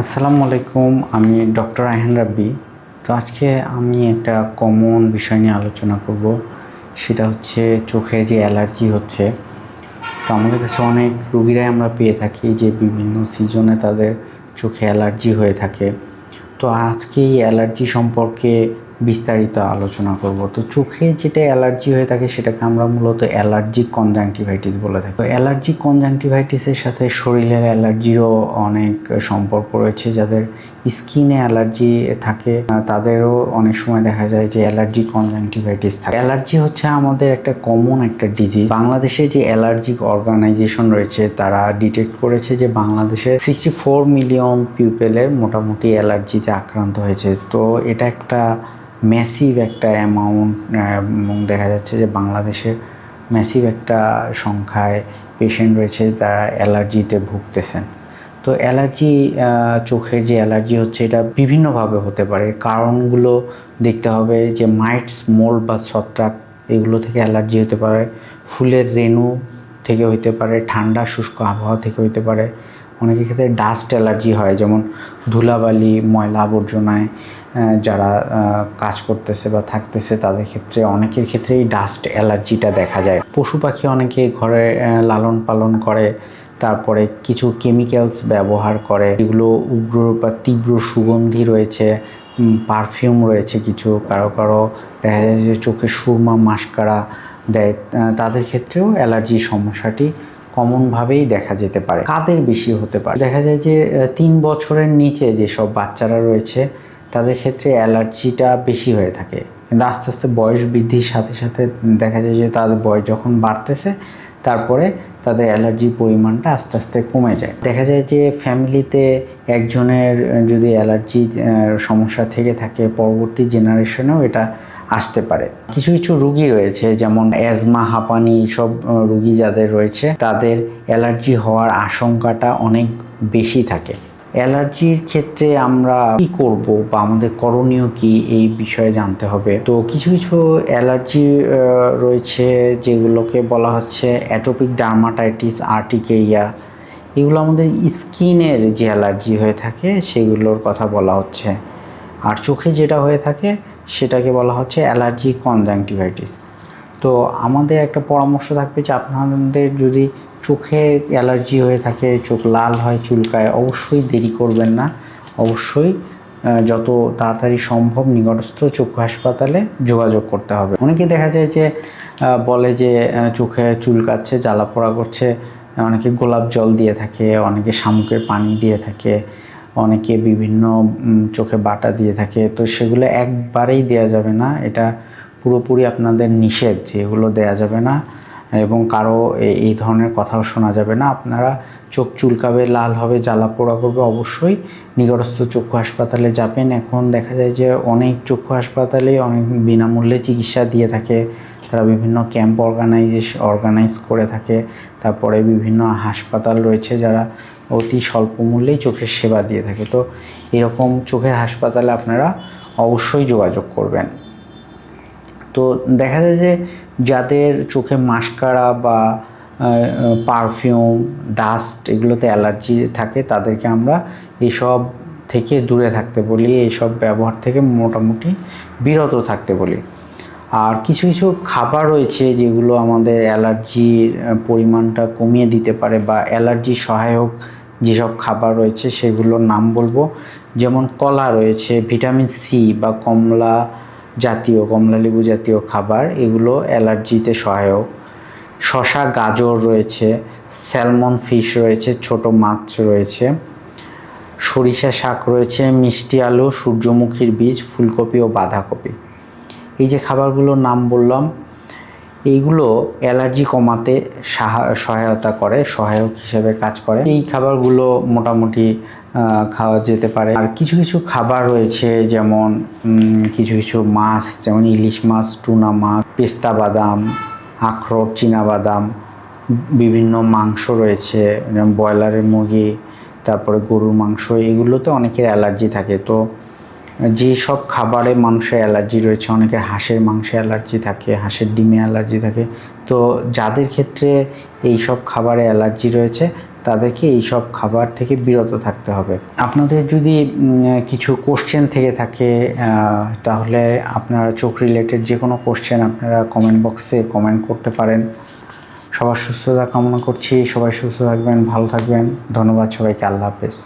আসসালামু আলাইকুম, আমি ডক্টর আহেন রাব্বি। তো আজকে আমি একটা কমন বিষয় নিয়ে আলোচনা করব, সেটা হচ্ছে চোখে যে অ্যালার্জি হচ্ছে। তো আমাদের কাছে অনেক রুগীরাই আমরা পেয়ে থাকি যে বিভিন্ন সিজনে তাদের চোখে অ্যালার্জি হয়ে থাকে। তো আজকে এই অ্যালার্জি সম্পর্কে বিস্তারিত আলোচনা করব। তো চোখে যেটা অ্যালার্জি হয়ে থাকে সেটাকে আমরা মূলত অ্যালার্জিক কনজাংটিভাইটিস বলে থাকি। তো অ্যালার্জিক কনজাংটিভাইটিসের সাথে শরীরের অ্যালার্জিরও অনেক সম্পর্ক রয়েছে। যাদের স্কিনে অ্যালার্জি থাকে, তাদেরও অনেক সময় দেখা যায় যে অ্যালার্জি কনজাংটিভাইটিস থাকে। অ্যালার্জি হচ্ছে আমাদের একটা কমন একটা ডিজিজ। বাংলাদেশে যে অ্যালার্জিক অর্গানাইজেশন রয়েছে, তারা ডিটেক্ট করেছে যে বাংলাদেশের সিক্সটি ফোর মিলিয়ন পিপলের মোটামুটি অ্যালার্জিতে আক্রান্ত হয়েছে। তো এটা একটা ম্যাসিভ একটা অ্যামাউন্ট এবং দেখা যাচ্ছে যে বাংলাদেশের ম্যাসিভ একটা সংখ্যায় পেশেন্ট রয়েছে তারা অ্যালার্জিতে ভুগতেছেন। তো অ্যালার্জি চোখের যে অ্যালার্জি হচ্ছে এটা বিভিন্নভাবে হতে পারে। কারণগুলো দেখতে হবে যে মাইটস মোল্ড বা ছত্রাক, এগুলো থেকে অ্যালার্জি হতে পারে। ফুলের রেণু থেকে হইতে পারে, ঠান্ডা, শুষ্ক আবহাওয়া থেকে হইতে পারে। অনেকের ক্ষেত্রে ডাস্ট অ্যালার্জি হয়, যেমন ধুলাবালি, ময়লা আবর্জনায় যারা কাজ করতেছে বা থাকতেছে তাদের ক্ষেত্রে, অনেকের ক্ষেত্রেই ডাস্ট অ্যালার্জিটা দেখা যায়। পশু পাখি অনেকে ঘরে লালন পালন করে, তারপরে কিছু কেমিক্যালস ব্যবহার করে যেগুলো উগ্র বা তীব্র সুগন্ধি রয়েছে পারফিউম রয়েছে কিছু, কারও কারও দেখা যায় যে চোখে সুরমা মাস্কারা দেয় তাদের ক্ষেত্রেও অ্যালার্জির সমস্যাটি কমনভাবেই দেখা যেতে পারে। কাদের বেশি হতে পারে? দেখা যায় যে তিন বছরের নিচে যেসব বাচ্চারা রয়েছে তাদের ক্ষেত্রে অ্যালার্জিটা বেশি হয়ে থাকে। কিন্তু আস্তে আস্তে বয়স বৃদ্ধির সাথে সাথে দেখা যায় যে তাদের বয়স যখন বাড়তেছে, তারপরে তাদের অ্যালার্জির পরিমাণটা আস্তে আস্তে কমে যায়। দেখা যায় যে ফ্যামিলিতে একজনের যদি অ্যালার্জি সমস্যা থেকে থাকে, পরবর্তী জেনারেশনেও এটা আসতে পারে। কিছু কিছু রুগী রয়েছে, যেমন অ্যাজমা, হাঁপানি, সব রুগী যাদের রয়েছে, তাদের অ্যালার্জি হওয়ার আশঙ্কাটা অনেক বেশি থাকে। অ্যালার্জির ক্ষেত্রে আমরা কি করব বা আমাদের করণীয় কি এই বিষয়ে জানতে হবে। তো কিছু কিছু অ্যালার্জি রয়েছে যেগুলোকে বলা হচ্ছে অ্যাটোপিক ডার্মাটাইটিস, আর্টিকেরিয়া। এগুলো আমাদের স্কিনের যে অ্যালার্জি হয়ে থাকে সেগুলোর কথা বলা হচ্ছে। আর চোখে যেটা হয়ে থাকে সেটাকে বলা হচ্ছে অ্যালার্জি কনজাংটিভাইটিস। তো আমাদের একটা পরামর্শ থাকবে যে আপনাদের যদি চোখে অ্যালার্জি হয়ে থাকে, চোখ লাল হয়, চুলকায়, অবশ্যই দেরি করবেন না। অবশ্যই যত তাড়াতাড়ি সম্ভব নিকটস্থ চক্ষু হাসপাতালে যোগাযোগ করতে হবে। অনেকে দেখা যায় যে বলে যে চোখে চুলকাচ্ছে, জ্বালা পোড়া করছে, অনেকে গোলাপ জল দিয়ে থাকে, অনেকে শামুকের পানি দিয়ে থাকে, অনেকে বিভিন্ন চোখে বাটা দিয়ে থাকে। তো সেগুলো একবারেই দেয়া যাবে না। এটা পুরোপুরি আপনাদের নিষেধ যে এগুলো দেয়া যাবে না। এবং কারও এই ধরনের কথাও শোনা যাবে না। আপনারা চোখ চুলকাবে, লাল হবে, জ্বালা পোড়া করবে, অবশ্যই নিকটস্থ চক্ষু হাসপাতালে যাবেন। এখন দেখা যায় যে অনেক চক্ষু হাসপাতালে অনেক বিনামূল্যে চিকিৎসা দিয়ে থাকে। তারা বিভিন্ন ক্যাম্প অর্গানাইজেশ, অর্গানাইজ করে থাকে। তারপরে বিভিন্ন হাসপাতাল রয়েছে যারা অতি স্বল্প মূল্যেই চোখের সেবা দিয়ে থাকে। তো এরকম চোখের হাসপাতালে আপনারা অবশ্যই যোগাযোগ করবেন। তো দেখা যায় যে যাদের চোখে মাস্কারা বা পারফিউম, ডাস্ট এগুলোতে অ্যালার্জি থাকে, তাদেরকে আমরা এইসব থেকে দূরে থাকতে বলি এইসব ব্যবহার থেকে মোটামুটি বিরত থাকতে বলি। আর কিছু কিছু খাবার রয়েছে যেগুলো আমাদের অ্যালার্জির পরিমাণটা কমিয়ে দিতে পারে বা অ্যালার্জি সহায়ক যেসব খাবার রয়েছে সেগুলোর নাম বলব। যেমন কলা রয়েছে, ভিটামিন সি বা কমলা জাতীয় কমলালেবু জাতীয় খাবার, এগুলো অ্যালার্জিতে সহায়ক। শশা গাজর রয়েছে, স্যালমন ফিশ রয়েছে, ছোট মাছ রয়েছে। সরিষা শাক রয়েছে, মিষ্টি আলু, সূর্যমুখীর বীজ, ফুলকপি ও বাঁধাকপি। এই যে খাবারগুলোর নাম বললাম, এইগুলো অ্যালার্জি কমাতে সাহা- সহায়তা করে, সহায়ক হিসেবে কাজ করে। এই খাবারগুলো মোটামুটি খাওয়া যেতে পারে। আর কিছু কিছু খাবার রয়েছে, যেমন কিছু কিছু মাছ, যেমন ইলিশ মাছ, টুনা মাছ, পেস্তা বাদাম, আখরোট চীনাবাদাম বিভিন্ন মাংস রয়েছে, যেমন ব্রয়লারের মুরগি, তারপরে গরুর মাংস, এগুলোতে অনেকের অ্যালার্জি থাকে। তো যে সব খাবারে মানুষের অ্যালার্জি রয়েছে, অনেকের হাঁসের মাংসে অ্যালার্জি থাকে, হাঁসের ডিমে অ্যালার্জি থাকে, তো যাদের ক্ষেত্রে এই সব খাবারে অ্যালার্জি রয়েছে তাদেরকে এই সব খাবার থেকে বিরত থাকতে হবে। আপনাদের যদি কিছু কোশ্চেন থেকে থাকে তাহলে আপনারা চোখ রিলেটেড যে কোনো কোশ্চেন আপনারা কমেন্ট বক্সে কমেন্ট করতে পারেন। সবার সুস্থতা কামনা করছি, সবাই সুস্থ থাকবেন, ভালো থাকবেন। ধন্যবাদ সবাইকে, আল্লাহ হাফেজ।